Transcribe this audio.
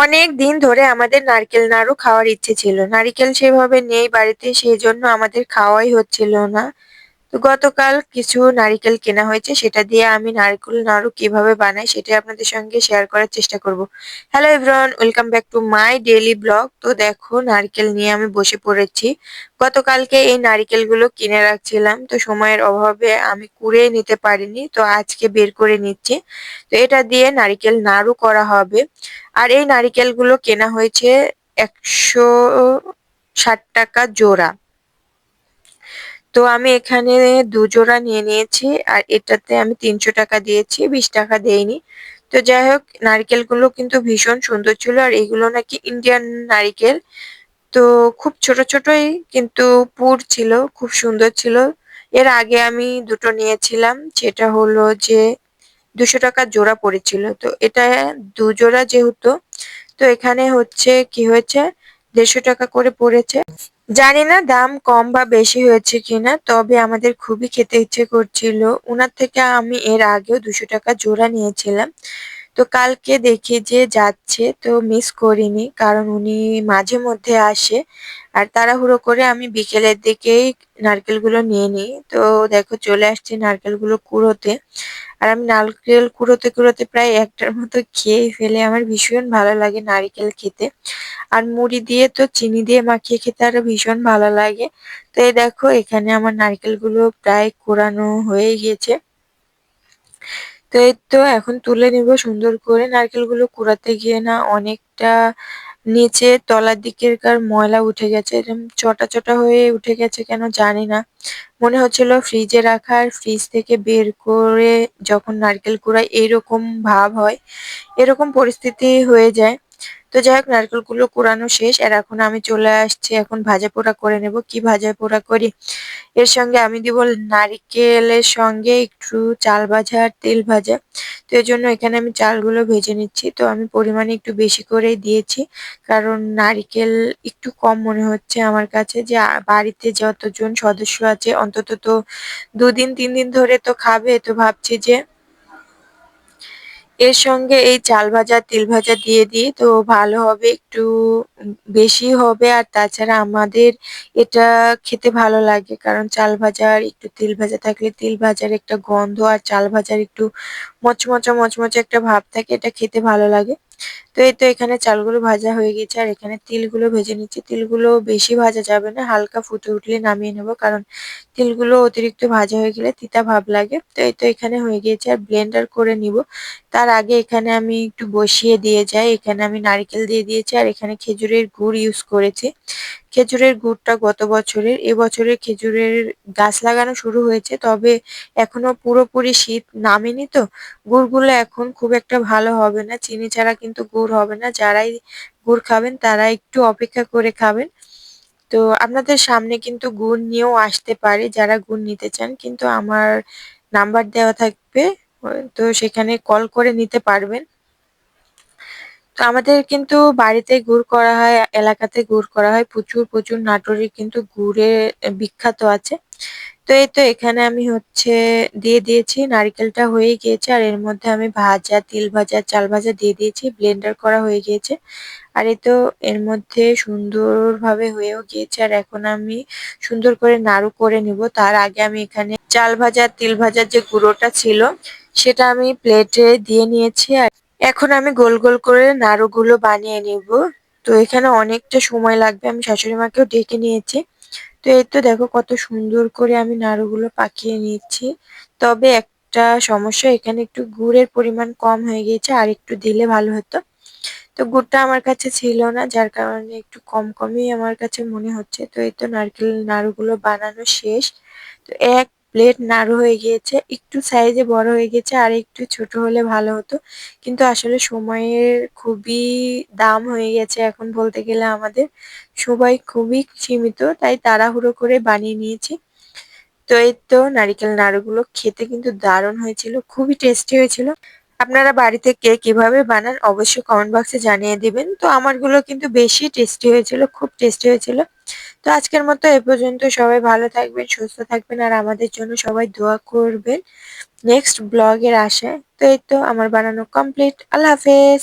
অনেক দিন ধরে আমাদের নারকেল নাড়ু খাওয়ার ইচ্ছে ছিল। নারিকেল সেভাবে নেই বাড়িতে সেই জন্য আমাদের খাওয়াই হচ্ছিল না। তো গতকাল কিছু নারিকেল কেনা হয়েছে, সেটা দিয়ে আমি নারকেল নাড়ু কীভাবে বানাই সেটা আপনাদের সঙ্গে শেয়ার করার চেষ্টা করব। Hello everyone welcome back to my daily blog তো দেখো, নারকেল নিয়ে আমি বসে পড়েছি। গতকালকে এই নারিকেলগুলো কিনে রাখছিলাম, তো সময়ের অভাবে আমি কুড়ে নিতে পারিনি, তো আজকে বের করে নিচ্ছি। তো এটা দিয়ে নারিকেল নাড়ু করা হবে। আর এই নারিকেলগুলো কেনা হয়েছে একশো ষাট টাকা জোড়া। তো আমি এখানে দু জোড়া নিয়ে নিয়েছি, আর এটাতে আমি তিনশো টাকা দিয়েছি, বিশ টাকা দেইনি। তো যাই হোক, নারিকেলগুলো কিন্তু ভীষণ সুন্দর ছিল, আর এগুলো নাকি ইন্ডিয়ান নারিকেল। তো খুব ছোট ছোটই কিন্তু পুর ছিল, খুব সুন্দর ছিল। এর আগে আমি দুটো নিয়েছিলাম, সেটা হলো যে দুশো টাকা জোড়া পড়েছিল। তো এটা দু জোড়া যেহেতু, তো এখানে হচ্ছে কি হয়েছে, দেড়শো টাকা করে পড়েছে। জানি না দাম কম বা বেশি হয়েছে কিনা, তবে আমাদের খুবই খেতে ইচ্ছে করছিল। ওনার থেকে আমি এর আগেও দুশো টাকা জোড়া নিয়েছিলাম। তো কালকে দেখি যে যাচ্ছে, তো মিস করিনি কারণ উনি মাঝে মধ্যে আসে। আর তাড়াহুড়ো করে আমি বিকেলের দিকেই নারকেলগুলো নিয়ে নিই। তো দেখো চলে আসছে নারকেলগুলো কুড়োতে। আর আমি নারকেল কুড়োতে কুড়োতে প্রায় একটার মতো খেয়ে ফেলে। আমার ভীষণ ভালো লাগে নারকেল খেতে। আর মুড়ি দিয়ে তো চিনি দিয়ে মাখিয়ে খেতে আরও ভীষণ ভালো লাগে। তো এই দেখো এখানে আমার নারকেলগুলো প্রায় কোরানো হয়ে গিয়েছে। তো এই তো এখন তুলে নিব সুন্দর করে। নারকেলগুলো কুড়াতে গিয়ে না অনেকটা নিচে তলার দিকের কার ময়লা উঠে গেছে। এরকম চটা চটা হয়ে উঠে গেছে কেন জানি না। মনে হচ্ছিল ফ্রিজে রাখা আর ফ্রিজ থেকে বের করে যখন নারকেল কুড়াই এরকম ভাব হয়, এরকম পরিস্থিতি হয়ে যায়। তো যাই হোক, নারকেলগুলো কুড়ানো শেষ, আর এখন আমি চলে আসছি, এখন ভাজা পোড়া করে নেব। কি ভাজা পোড়া করি? এর সঙ্গে আমি দিব নারিকেলের সঙ্গে একটু চাল ভাজা আর তেল ভাজা। তো এর জন্য এখানে আমি চালগুলো ভেজে নিচ্ছি। তো আমি পরিমাণে একটু বেশি করেই দিয়েছি, কারণ নারিকেল একটু কম মনে হচ্ছে আমার কাছে। যে বাড়িতে যতজন সদস্য আছে, অন্তত তো দুদিন, তিন দিন ধরে তো খাবে, তো ভাবছি যে এর সঙ্গে এই চাল ভাজা, তেল ভাজা দিয়ে দিই, তো ভালো হবে, একটু বেশি হবে। আর তাছাড়া আমাদের এটা খেতে ভালো লাগে, কারণ চাল ভাজার একটু তেল ভাজা থাকলে তেল ভাজার একটা গন্ধ আর চাল ভাজার একটু মচমচা, মচমচে একটা ভাব থাকে, এটা খেতে ভালো লাগে। তো এই তো এখানে চালগুলো ভাজা হয়ে গেছে, আর এখানে তিলগুলো ভেজে নিচ্ছি। তিলগুলো বেশি ভাজা যাবে না, হালকা ফুটে উঠলে নামিয়ে নেব, কারণ তিলগুলো অতিরিক্ত ভাজা হয়ে গেলে তিতা ভাব লাগে। তো এই তো এখানে হয়ে গিয়েছে, আর ব্লেন্ডার করে নিব। তার আগে এখানে আমি একটু বসিয়ে দিয়ে যাই। এখানে আমি নারকেল দিয়ে দিয়েছি, আর এখানে খেজুরের গুড় ইউজ করেছি। খেজুরের গুড়টা গত বছরের এবছরের খেজুরের গাছ লাগানো শুরু হয়েছে, তবে এখনও পুরোপুরি শীত নামেনি তো। গুড়গুলো এখন খুব একটা ভালো হবে না, চিনি ছাড়া কিন্তু গুড় হবে না, যারাই গুড় খাবেন তারা একটু অপেক্ষা করে খাবেন। তো আপনাদের সামনে কিন্তু গুড় নিয়েও আসতে পারে, যারা গুড় নিতে চান, কিন্তু আমার নাম্বার দেওয়া থাকবে, তো সেখানে কল করে নিতে পারবেন। তো আমাদের কিন্তু বাড়িতে গুড় করা হয়, এলাকাতে গুড় করা হয়, প্রচুর প্রচুর নাটোরে কিন্তু গুড়ের বিখ্যাত আছে। তো এই তো এখানে আমি হচ্ছে দিয়ে দিয়েছি, নারিকেলটা হয়ে গিয়েছে, আর এর মধ্যে আমি ভাজা, তিল ভাজা, চাল ভাজা দিয়ে দিয়েছি, ব্লেন্ডার করা হয়ে গিয়েছে। আর এই তো এর মধ্যে সুন্দরভাবে হয়েও গিয়েছে, আর এখন আমি সুন্দর করে নাড়ু করে নিব। তার আগে আমি এখানে চাল ভাজা, তিল ভাজার যে গুঁড়োটা ছিল, সেটা আমি প্লেটে দিয়ে নিয়েছি, আর এখন আমি গোল গোল করে নাড়ুগুলো বানিয়ে নিব। তো এখানে অনেকটা সময় লাগবে, আমি শাশুড়ি মাকেও ডেকে নিয়েছি। তো এই তো দেখো কত সুন্দর করে আমি নাড়ুগুলো পাকিয়ে নিচ্ছি। তবে একটা সমস্যা, এখানে একটু গুড়ের পরিমাণ কম হয়ে গিয়েছে, আর একটু দিলে ভালো হতো। তো গুড়টা আমার কাছে ছিল না, যার কারণে একটু কম কমই আমার কাছে মনে হচ্ছে। তো এই তো নারকেল, নাড়ুগুলো বানানো শেষ। তো এক প্লেট নাড়ু হয়ে গিয়েছে, একটু সাইজে বড় হয়ে গেছে আর একটু ছোট হলে ভালো হতো। কিন্তু আসলে সময়ের খুবই দাম হয়ে গেছে এখন বলতে গেলে আমাদের। সবাই খুবই সীমিত, তাই তাড়াহুড়ো করে বানিয়ে নিয়েছি। তো এই তো নারিকেল নাড়ুগুলো খেতে কিন্তু দারুণ হয়েছিল, খুবই টেস্টি হয়েছিল। আপনারা বাড়িতে কে কীভাবে বানান অবশ্যই কমেন্ট বক্সে জানিয়ে দিবেন। তো আমারগুলো কিন্তু বেশি টেস্টি হয়েছিল, খুব টেস্টি হয়েছিল। তো আজকের মতো এ পর্যন্ত। সবাই ভালো থাকবেন, সুস্থ থাকবেন, আর আমাদের জন্য সবাই দোয়া করবেন। নেক্সট ব্লগের আশায় তো এই তো, আমার বানানো কমপ্লিট আল্লাহ হাফেজ।